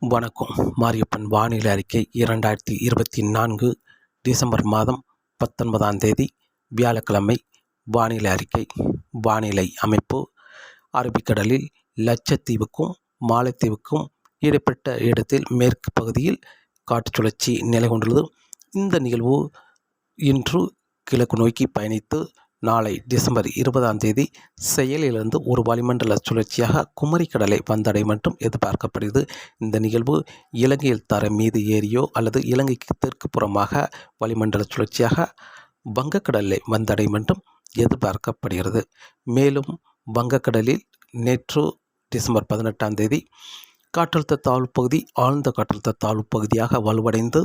வணக்கம். மாரியப்பன் வானிலை அறிக்கை இரண்டாயிரத்தி இருபத்தி நான்கு டிசம்பர் மாதம் பத்தொன்பதாம் தேதி வியாழக்கிழமை. வானிலை அறிக்கை. வானிலை அமைப்பு. அரபிக்கடலில் லட்சத்தீவுக்கும் மாலத்தீவுக்கும் இடைப்பட்ட இடத்தில் மேற்கு பகுதியில் காற்று சுழற்சி நிலை கொண்டுள்ளது இந்த நிகழ்வு இன்று கிழக்கு நோக்கி பயணித்து நாளை டிசம்பர் இருபதாம் தேதி செயலிலிருந்து ஒரு வளிமண்டல சுழற்சியாக குமரிக்கடலை வந்தடை மட்டும் எதிர்பார்க்கப்படுகிறது. இந்த நிகழ்வு இலங்கையில் தர மீது ஏறியோ அல்லது இலங்கைக்கு தெற்கு புறமாக வளிமண்டல சுழற்சியாக வங்கக்கடலை வந்தடை மட்டும் எதிர்பார்க்கப்படுகிறது. மேலும் வங்கக்கடலில் நேற்று டிசம்பர் பதினெட்டாம் தேதி காற்றழுத்த தாழ்வு பகுதி ஆழ்ந்த காற்றழுத்த தாழ்வு பகுதியாக வலுவடைந்து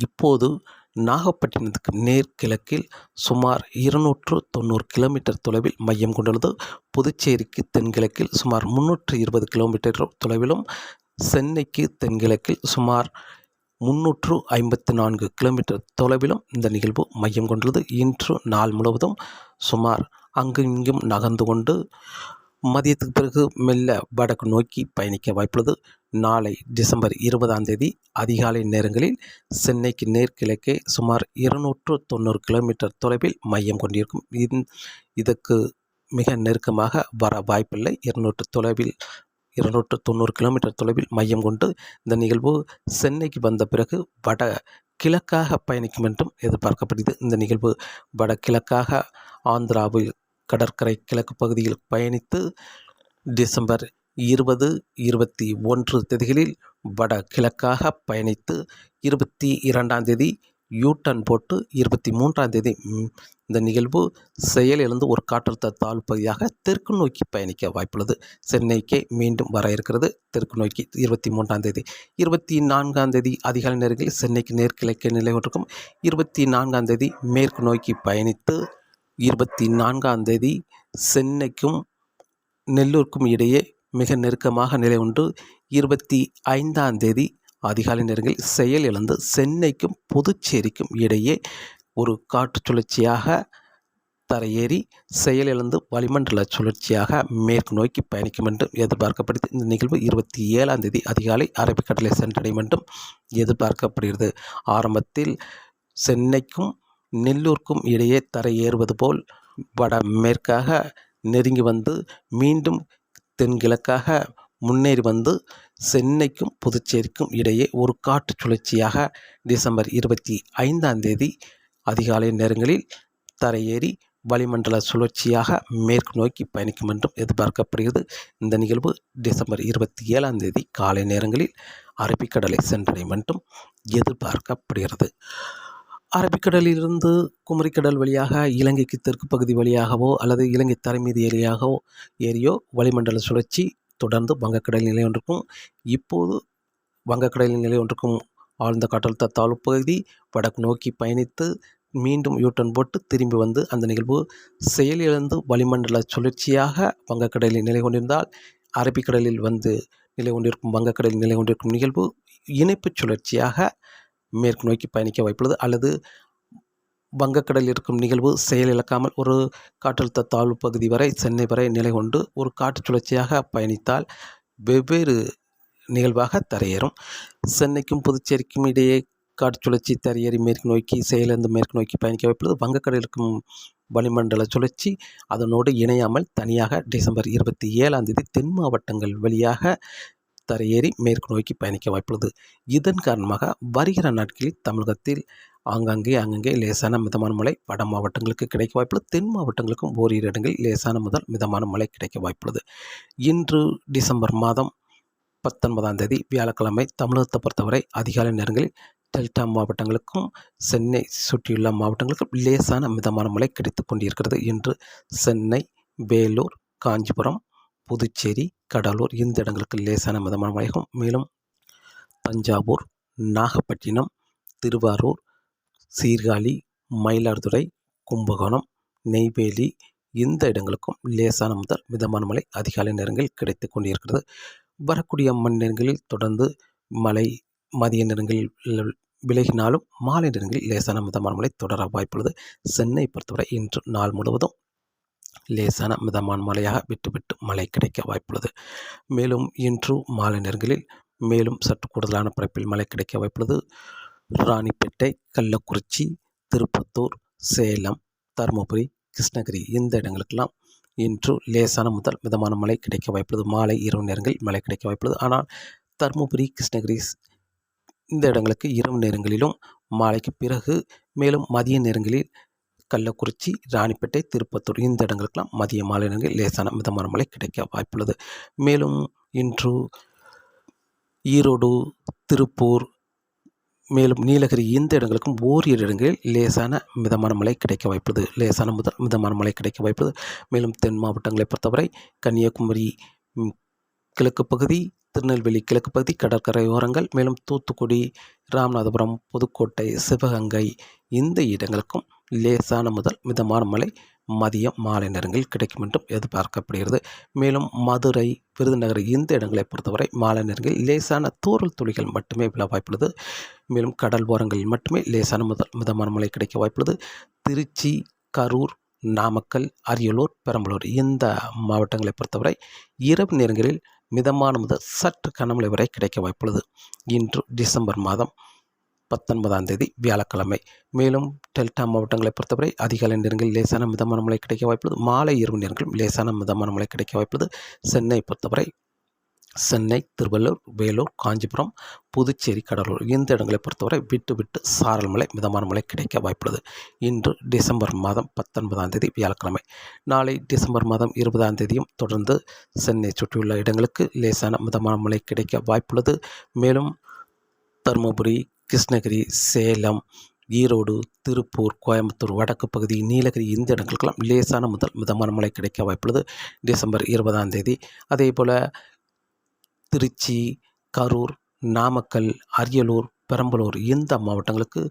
இப்போது நாகப்பட்டினத்துக்கு நேர் கிழக்கில் சுமார் இருநூற்று தொண்ணூறு கிலோமீட்டர் தொலைவில் மையம் கொண்டுள்ளது. புதுச்சேரிக்கு தென்கிழக்கில் சுமார் முன்னூற்று இருபது கிலோமீட்டர் தொலைவிலும் சென்னைக்கு தென்கிழக்கில் சுமார் முன்னூற்று ஐம்பத்தி நான்கு கிலோமீட்டர் தொலைவிலும் இந்த நிகழ்வு மையம் கொண்டுள்ளது. இன்று நாள் முழுவதும் சுமார் அங்கும் இங்கும் நகர்ந்து கொண்டு மதியத்துக்கு பிறகு மெல்ல வடக்கு நோக்கி பயணிக்க வாய்ப்புள்ளது. நாளை டிசம்பர் இருபதாம் தேதி அதிகாலை நேரங்களில் சென்னைக்கு நேர்கிழக்கே சுமார் இருநூற்று தொண்ணூறு கிலோமீட்டர் தொலைவில் மையம் கொண்டிருக்கும். இந் இதற்கு மிக நெருக்கமாக வர வாய்ப்பில்லை. இருநூற்று தொலைவில் இருநூற்று தொண்ணூறு கிலோமீட்டர் தொலைவில் மையம் கொண்டு இந்த நிகழ்வு சென்னைக்கு வந்த பிறகு வட கிழக்காக பயணிக்கும் என்றும் எதிர்பார்க்கப்படுகிறது. இந்த நிகழ்வு வட கிழக்காக ஆந்திராவில் கடற்கரை கிழக்கு பகுதியில் பயணித்து டிசம்பர் இருபது இருபத்தி ஒன்று தேதிகளில் வட கிழக்காக பயணித்து இருபத்தி இரண்டாம் தேதி யூட்டன் போட்டு இருபத்தி மூன்றாம் தேதி இந்த நிகழ்வு செயலிழந்து ஒரு காற்றழுத்த தாழ்வு பகுதியாக தெற்கு நோக்கி பயணிக்க வாய்ப்புள்ளது. சென்னைக்கே மீண்டும் வர இருக்கிறது. தெற்கு நோக்கி இருபத்தி மூன்றாம் தேதி. இருபத்தி நான்காம் தேதி அதிகாலை நேரங்களில் சென்னைக்கு நேர்கிழக்கே நிலை கொண்டிருக்கும் இருபத்தி நான்காம் தேதி மேற்கு நோக்கி பயணித்து இருபத்தி நான்காம் தேதி சென்னைக்கும் நெல்லூருக்கும் இடையே மிக நெருக்கமாக நிலை உண்டு. இருபத்தி ஐந்தாம் தேதி அதிகாலை நேரங்களில் செயல் இழந்து சென்னைக்கும் புதுச்சேரிக்கும் இடையே ஒரு காற்று சுழற்சியாக தரையேறி செயலிழந்து வளிமண்டல சுழற்சியாக மேற்கு நோக்கி பயணிக்கும் என்றும் எதிர்பார்க்கப்படுது இந்த நிகழ்வு இருபத்தி ஏழாம் தேதி அதிகாலை அரபிக்கடலை சென்றடையும் என்றும் எதிர்பார்க்கப்படுகிறது. ஆரம்பத்தில் சென்னைக்கும் நெல்லூருக்கும் இடையே தரையேறுவது போல் வட மேற்காக நெருங்கி வந்து மீண்டும் தென்கிழக்காக முன்னேறி வந்து சென்னைக்கும் புதுச்சேரிக்கும் இடையே ஒரு காற்று சுழற்சியாக டிசம்பர் இருபத்தி ஐந்தாம் தேதி அதிகாலை நேரங்களில் தரையேறி வளிமண்டல சுழற்சியாக மேற்கு நோக்கி பயணிக்கும் என்றும் எதிர்பார்க்கப்படுகிறது. இந்த நிகழ்வு டிசம்பர் இருபத்தி ஏழாம் தேதி காலை நேரங்களில் அரபிக்கடலை சென்றடையும் என்றும் எதிர்பார்க்கப்படுகிறது. அரபிக்கடலிலிருந்து குமரிக்கடல் வழியாக இலங்கைக்கு தெற்கு பகுதி வழியாகவோ அல்லது இலங்கை தரை மீது ஏரியாகவோ ஏரியோ வளிமண்டல சுழற்சி தொடர்ந்து வங்கக்கடல் நிலை ஒன்றுக்கும் இப்போது வங்கக்கடலில் நிலை ஒன்றுக்கும் ஆழ்ந்த காற்றழுத்த தாழ்வு பகுதி வடக்கு நோக்கி பயணித்து மீண்டும் யூட்டன் போட்டு திரும்பி வந்து அந்த நிகழ்வு செயலிழந்து வளிமண்டல சுழற்சியாக வங்கக்கடலில் நிலை கொண்டிருந்தால் அரபிக்கடலில் வந்து நிலை கொண்டிருக்கும் வங்கக்கடலில் நிலை கொண்டிருக்கும் நிகழ்வு இணைப்பு சுழற்சியாக மேற்கு நோக்கி பயணிக்க வாய்ப்புள்ளது. அல்லது வங்கக்கடலில் இருக்கும் நிகழ்வு செயலிழக்காமல் ஒரு காற்றழுத்த தாழ்வு பகுதி வரை சென்னை வரை நிலை கொண்டு ஒரு காற்று சுழற்சியாக பயணித்தால் வெவ்வேறு நிகழ்வாக தரையேறும். சென்னைக்கும் புதுச்சேரிக்கும் இடையே காற்று சுழற்சி தரையேறி மேற்கு நோக்கி செயலிருந்து மேற்கு நோக்கி பயணிக்க வாய்ப்புள்ளது. வங்கக்கடலில் இருக்கும் வளிமண்டல சுழற்சி அதனோடு இணையாமல் தனியாக டிசம்பர் இருபத்தி ஏழாம் தேதி தென் மாவட்டங்கள் வழியாக தரையேறி மேற்கு நோக்கி பயணிக்க வாய்ப்புள்ளது. இதன் காரணமாக வருகிற நாட்களில் தமிழகத்தில் ஆங்காங்கே அங்கங்கே லேசான மிதமான மழை வட மாவட்டங்களுக்கு கிடைக்க வாய்ப்புள்ளது. தென் மாவட்டங்களுக்கும் ஓரிரு இடங்களில் லேசான முதல் மிதமான மழை கிடைக்க வாய்ப்புள்ளது. இன்று டிசம்பர் மாதம் பத்தொன்பதாம் தேதி வியாழக்கிழமை தமிழகத்தை பொறுத்தவரை அதிகாலை நேரங்களில் டெல்டா மாவட்டங்களுக்கும் சென்னை சுற்றியுள்ள மாவட்டங்களுக்கும் லேசான மிதமான மழை கிடைத்து கொண்டிருக்கிறது. இன்று சென்னை வேலூர் காஞ்சிபுரம் புதுச்சேரி கடலூர் இந்த இடங்களுக்கு லேசான மிதமான மழையும் மேலும் தஞ்சாவூர் நாகப்பட்டினம் திருவாரூர் சீர்காழி மயிலாடுதுறை கும்பகோணம் நெய்வேலி இந்த இடங்களுக்கும் லேசான முதல் மிதமான மழை அதிகாலை நேரங்களில் கிடைத்து கொண்டிருக்கிறது. வரக்கூடிய மணி நேரங்களில் தொடர்ந்து மழை மதிய நேரங்களில் விலகினாலும் மாலை நேரங்களில் லேசான மிதமான மழை தொடர வாய்ப்புள்ளது. சென்னை பொறுத்தவரை இன்று நாள் முழுவதும் லேசான மிதமான மழையாக விட்டுவிட்டு மழை கிடைக்க வாய்ப்புள்ளது. மேலும் இன்று மாலை நேரங்களில் மேலும் சற்று கூடுதலான பரப்பில் மழை கிடைக்க வாய்ப்புள்ளது. ராணிப்பேட்டை கள்ளக்குறிச்சி திருப்பத்தூர் சேலம் தருமபுரி கிருஷ்ணகிரி இந்த இடங்களுக்கெல்லாம் இன்று லேசான முதல் மிதமான மழை கிடைக்க வாய்ப்புள்ளது. மாலை இரவு நேரங்களில் மழை கிடைக்க வாய்ப்புள்ளது. ஆனால் தருமபுரி கிருஷ்ணகிரி இந்த இடங்களுக்கு இரவு நேரங்களிலும் மாலைக்கு பிறகு மேலும் மதிய நேரங்களில் கள்ளக்குறிச்சி ராணிப்பேட்டை திருப்பத்தூர் இந்த இடங்களுக்கெல்லாம் மதிய மாலை நேரங்களில் லேசான மிதமான மழை கிடைக்க வாய்ப்புள்ளது. மேலும் இன்று ஈரோடு திருப்பூர் மேலும் நீலகிரி இந்த இடங்களுக்கும் ஓரிரு இடங்களில் லேசான மிதமான மழை கிடைக்க வாய்ப்புள்ளது. லேசான முதல் மிதமான மழை கிடைக்க வாய்ப்புள்ளது. மேலும் தென் மாவட்டங்களை பொறுத்தவரை கன்னியாகுமரி கிழக்கு பகுதி திருநெல்வேலி கிழக்கு பகுதி கடற்கரை ஓரங்கள் மேலும் தூத்துக்குடி ராமநாதபுரம் புதுக்கோட்டை சிவகங்கை இந்த இடங்களுக்கும் லேசான முதல் மிதமான மழை மதியம் மாலை நேரங்களில் கிடைக்கும் என்றும் எதிர்பார்க்கப்படுகிறது. மேலும் மதுரை விருதுநகர் இந்த இடங்களை பொறுத்தவரை மாலை நேரங்களில் லேசான தூரல் துளிகள் மட்டுமே விழ வாய்ப்புள்ளது. மேலும் கடல் ஓரங்களில் மட்டுமே லேசான முதல் மிதமான மழை கிடைக்க வாய்ப்புள்ளது. திருச்சி கரூர் நாமக்கல் அரியலூர் பெரம்பலூர் இந்த மாவட்டங்களை பொறுத்தவரை இரவு நேரங்களில் மிதமான முதல் சற்று கனமழை வரை கிடைக்க வாய்ப்புள்ளது. இன்று டிசம்பர் மாதம் பத்தொன்பதாம் தேதி வியாழக்கிழமை. மேலும் டெல்டா மாவட்டங்களை பொறுத்தவரை அதிகாலை நேரங்களில் லேசான மிதமான மழை கிடைக்க வாய்ப்புள்ளது. மாலை இரவு நேரங்களில் லேசான மிதமான மழை கிடைக்க வாய்ப்புள்ளது. சென்னை பொறுத்தவரை சென்னை திருவள்ளூர் வேலூர் காஞ்சிபுரம் புதுச்சேரி கடலூர் இந்த இடங்களை பொறுத்தவரை விட்டு விட்டு சாரல் மழை மிதமான மழை கிடைக்க வாய்ப்புள்ளது. இன்று டிசம்பர் மாதம் பத்தொன்பதாம் தேதி வியாழக்கிழமை. நாளை டிசம்பர் மாதம் இருபதாம் தேதியும் தொடர்ந்து சென்னை சுற்றியுள்ள இடங்களுக்கு லேசான மிதமான மழை கிடைக்க வாய்ப்புள்ளது. மேலும் தருமபுரி கிருஷ்ணகிரி சேலம் ஈரோடு திருப்பூர் கோயம்புத்தூர் வடக்கு பகுதி நீலகிரி இந்த இடங்களுக்கெல்லாம் லேசான முதல் மிதமான மழை கிடைக்க வாய்ப்புள்ளது. டிசம்பர் இருபதாம் தேதி. அதே போல் திருச்சி கரூர் நாமக்கல் அரியலூர் பெரம்பலூர் இந்த மாவட்டங்களுக்கு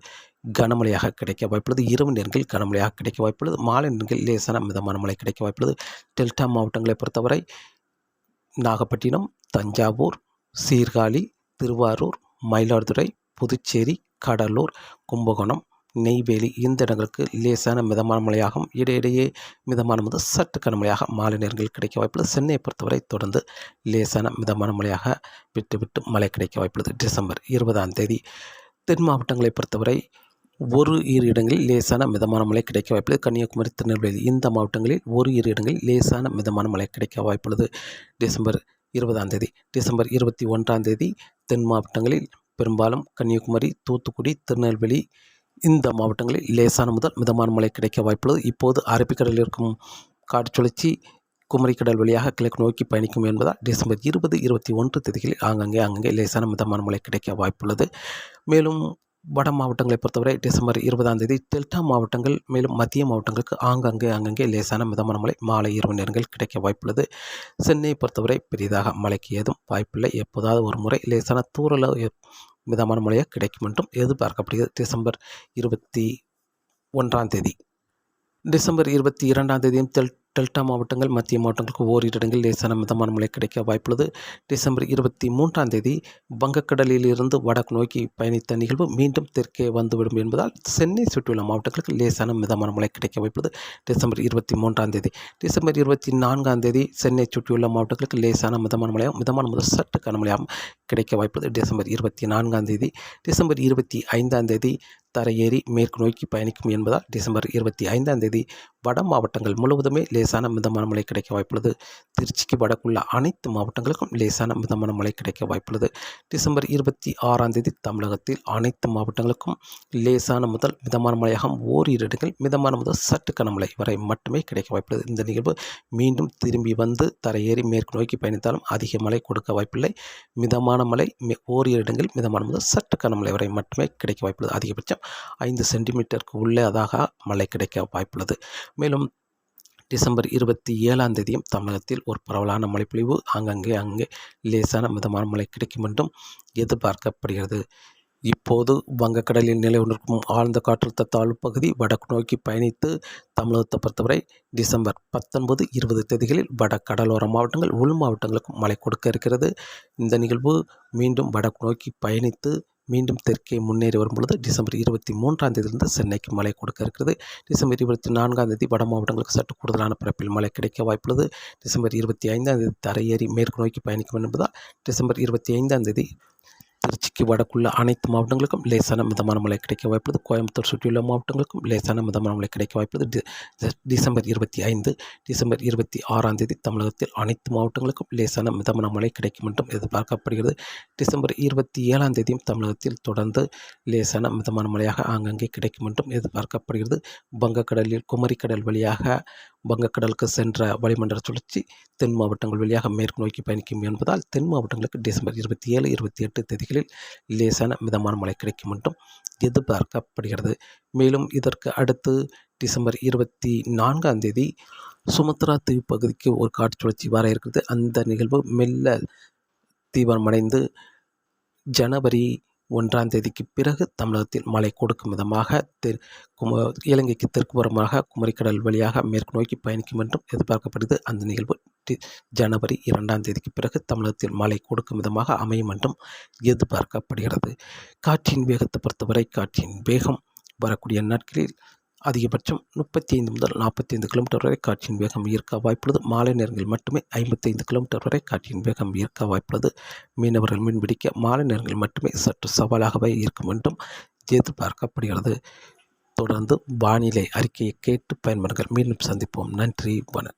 கனமழையாக கிடைக்க வாய்ப்புள்ளது. இரவு நேரங்களில் கனமழையாக கிடைக்க வாய்ப்புள்ளது. மாலை நேரங்களில் லேசான மிதமான மழை கிடைக்க வாய்ப்புள்ளது. டெல்டா மாவட்டங்களை பொறுத்தவரை நாகப்பட்டினம் தஞ்சாவூர் சீர்காழி திருவாரூர் மயிலாடுதுறை புதுச்சேரி கடலூர் கும்பகோணம் நெய்வேலி இந்த இடங்களுக்கு லேசான மிதமான மழையாகும் இடையிடையே மிதமான முதல் சற்று கனமழையாக மாலை நேரங்களில் கிடைக்க வாய்ப்புள்ளது. சென்னையை பொறுத்தவரை தொடர்ந்து லேசான மிதமான மழையாக விட்டு விட்டு மழை கிடைக்க வாய்ப்புள்ளது. டிசம்பர் இருபதாம் தேதி தென் மாவட்டங்களை பொறுத்தவரை ஒரு இரு இடங்களில் லேசான மிதமான மழை கிடைக்க வாய்ப்புள்ளது. கன்னியாகுமரி திருநெல்வேலி இந்த மாவட்டங்களில் ஒரு இரு இடங்களில் லேசான மிதமான மழை கிடைக்க வாய்ப்புள்ளது. டிசம்பர் இருபதாம் தேதி டிசம்பர் இருபத்தி ஒன்றாம் தேதி தென் மாவட்டங்களில் பெரும்பாலும் கன்னியாகுமரி தூத்துக்குடி திருநெல்வேலி இந்த மாவட்டங்களில் லேசான முதல் மிதமான மழை கிடைக்க வாய்ப்புள்ளது. இப்போது அரபிக்கடலில் இருக்கும் காற்று சுழற்சி குமரிக்கடல் வழியாக கிழக்கு நோக்கி பயணிக்கும் என்பதால் டிசம்பர் இருபது இருபத்தி ஒன்று தேதிகளில் ஆங்கங்கே அங்கங்கே லேசான மிதமான மழை கிடைக்க வாய்ப்புள்ளது. மேலும் வட மாவட்டங்களை பொறுத்தவரை டிசம்பர் இருபதாம் தேதி டெல்டா மாவட்டங்கள் மேலும் மத்திய மாவட்டங்களுக்கு ஆங்காங்கே அங்கங்கே லேசான மிதமான மழை மாலை இரவு நேரங்கள் கிடைக்க வாய்ப்புள்ளது. சென்னையை பொறுத்தவரை பெரிதாக மழைக்கு ஏதும் வாய்ப்பில்லை. எப்போதாவது ஒரு முறை லேசான தூரல மிதமான மழையாக கிடைக்கும் என்றும் எதிர்பார்க்கப்படுகிறது. டிசம்பர் இருபத்தி ஒன்றாம் தேதி டிசம்பர் இருபத்தி இரண்டாம் தேதியும் தெல் டெல்டா மாவட்டங்கள் மத்திய மாவட்டங்களுக்கு ஓரிரு இடங்களில் லேசான மிதமான மழை கிடைக்க வாய்ப்புள்ளது. டிசம்பர் இருபத்தி மூன்றாம் தேதி வங்கக்கடலில் இருந்து வடக்கு நோக்கி பயணித்த நிகழ்வு மீண்டும் தெற்கே வந்துவிடும் என்பதால் சென்னை சுற்றியுள்ள மாவட்டங்களுக்கு லேசான மிதமான மழை கிடைக்க வாய்ப்புள்ளது. டிசம்பர் இருபத்தி மூன்றாம் தேதி டிசம்பர் இருபத்தி நான்காம் தேதி சென்னை சுற்றியுள்ள மாவட்டங்களுக்கு லேசான மிதமான மழையாகும் மிதமான முதல் சற்று கனமழையாகும் கிடைக்க வாய்ப்புள்ளது. டிசம்பர் இருபத்தி நான்காம் தேதி டிசம்பர் இருபத்தி ஐந்தாம் தேதி தரையேறி மேற்கு நோக்கி பயணிக்கும் என்பதால் டிசம்பர் இருபத்தி ஐந்தாம் தேதி வட மாவட்டங்கள் முழுவதுமே லேசான மிதமான மழை கிடைக்க வாய்ப்புள்ளது. திருச்சிக்கு வடக்குள்ள அனைத்து மாவட்டங்களுக்கும் லேசான மிதமான மழை கிடைக்க வாய்ப்புள்ளது. டிசம்பர் இருபத்தி ஆறாம் தேதி தமிழகத்தில் அனைத்து மாவட்டங்களுக்கும் லேசான முதல் மிதமான மழையாகவும் ஓரிரு இடங்கள் மிதமான முதல் சற்று கனமழை வரை மட்டுமே கிடைக்க வாய்ப்புள்ளது. இந்த நிகழ்வு மீண்டும் திரும்பி வந்து தரையேறி மேற்கு நோக்கி பயணித்தாலும் அதிக மழை கொடுக்க வாய்ப்பில்லை. மிதமான மழை ஓரிரு இடங்கள் மிதமான முதல் சற்று கனமழை வரை மட்டுமே கிடைக்க வாய்ப்புள்ளது. அதிகபட்சம் ஐந்து சென்டிமீட்டருக்கு உள்ளதாக மழை கிடைக்க வாய்ப்புள்ளது. மேலும் டிசம்பர் இருபத்தி ஏழாம் தேதியும் தமிழகத்தில் ஒரு பரவலான மழைப்பொழிவு. அங்கங்கே அங்கே லேசான மிதமான மழை கிடைக்கும் என்றும் எதிர்பார்க்கப்படுகிறது. இப்போது வங்கக்கடலில் நிலை கொண்டிருக்கும் ஆழ்ந்த காற்றழுத்த தாழ்வு பகுதி வடக்கு நோக்கி பயணித்து தமிழகத்தை பொறுத்தவரை டிசம்பர் பத்தொன்பது இருபது தேதிகளில் வட கடலோர மாவட்டங்கள் உள் மாவட்டங்களுக்கும் மழை கொடுக்க இருக்கிறது. இந்த நிகழ்வு மீண்டும் வடக்கு நோக்கி பயணித்து மீண்டும் தெற்கே முன்னேறி வரும் பொழுது டிசம்பர் இருபத்தி மூன்றாம் தேதியிலிருந்து சென்னைக்கு மழை கொடுக்க இருக்கிறது. டிசம்பர் இருபத்தி நான்காம் தேதி வட மாவட்டங்களுக்கு சற்று கூடுதலான பரப்பில் மழை கிடைக்க வாய்ப்புள்ளது. டிசம்பர் இருபத்தி ஐந்தாம் தேதி தரையேறி மேற்கு நோக்கி பயணிக்கும் என்பதால் டிசம்பர் இருபத்தி ஐந்தாம் தேதி திருச்சிக்கு வடக்குள்ள அனைத்து மாவட்டங்களுக்கும் லேசான மிதமான மழை கிடைக்க வாய்ப்புள்ளது. கோயம்புத்தூர் சுற்றியுள்ள மாவட்டங்களுக்கும் லேசான மிதமான மழை கிடைக்க வாய்ப்புள்ளது. டிசம்பர் இருபத்தி ஐந்து டிசம்பர் இருபத்தி ஆறாம் தேதி தமிழகத்தில் அனைத்து மாவட்டங்களுக்கும் லேசான மிதமான மழை கிடைக்கும் என்றும் எதிர்பார்க்கப்படுகிறது. டிசம்பர் இருபத்தி ஏழாம் தேதியும் தமிழகத்தில் தொடர்ந்து லேசான மிதமான மழையாக ஆங்கங்கே கிடைக்கும் என்றும் எதிர்பார்க்கப்படுகிறது. வங்கக்கடலில் குமரிக்கடல் வழியாக வங்கக்கடலுக்கு சென்ற வளிமண்டல சுழற்சி தென் மாவட்டங்கள் வழியாக மேற்கு நோக்கி பயணிக்கும் என்பதால் தென் மாவட்டங்களுக்கு டிசம்பர் இருபத்தி ஏழு இருபத்தி எட்டு தேதிகளில் லேசான மிதமான மழை கிடைக்கும் என்றும் எதிர்பார்க்கப்படுகிறது. மேலும் இதற்கு அடுத்து டிசம்பர் இருபத்தி நான்காம் தேதி சுமத்ரா தீவு பகுதிக்கு ஒரு காற்று சுழற்சி வர இருக்கிறது. அந்த நிகழ்வு மெல்ல தீவிரமடைந்து ஜனவரி ஒன்றாம் தேதிக்கு பிறகு தமிழகத்தில் மழை கொடுக்கும் விதமாக தெ கும இலங்கைக்கு தெற்கு புறமாக குமரிக்கடல் வழியாக மேற்கு நோக்கி பயணிக்கும் என்றும் எதிர்பார்க்கப்படுகிறது அந்த நிகழ்வு ஜனவரி இரண்டாம் தேதிக்கு பிறகு தமிழகத்தில் மழை கொடுக்கும் விதமாக அமையும் என்றும் எதிர்பார்க்கப்படுகிறது. காற்றின் வேகத்தை பொறுத்தவரை காற்றின் வேகம் வரக்கூடிய நாட்களில் அதிகபட்சம் முப்பத்தி ஐந்து முதல் நாற்பத்தி ஐந்து கிலோமீட்டர் வரை காற்றின் வேகம் ஈர்க்க வாய்ப்புள்ளது. மாலை நேரங்களில் மட்டுமே ஐம்பத்தைந்து கிலோமீட்டர் வரை காற்றின் வேகம் ஈர்க்க வாய்ப்புள்ளது. மீனவர்கள் மீன்பிடிக்க மாலை நேரங்களில் மட்டுமே சற்று சவாலாகவே இருக்கும் என்றும் எதிர்பார்க்கப்படுகிறது. தொடர்ந்து வானிலை அறிக்கையை கேட்டு பயன்பெறுங்கள் மீண்டும் சந்திப்போம். நன்றி. வணக்கம்.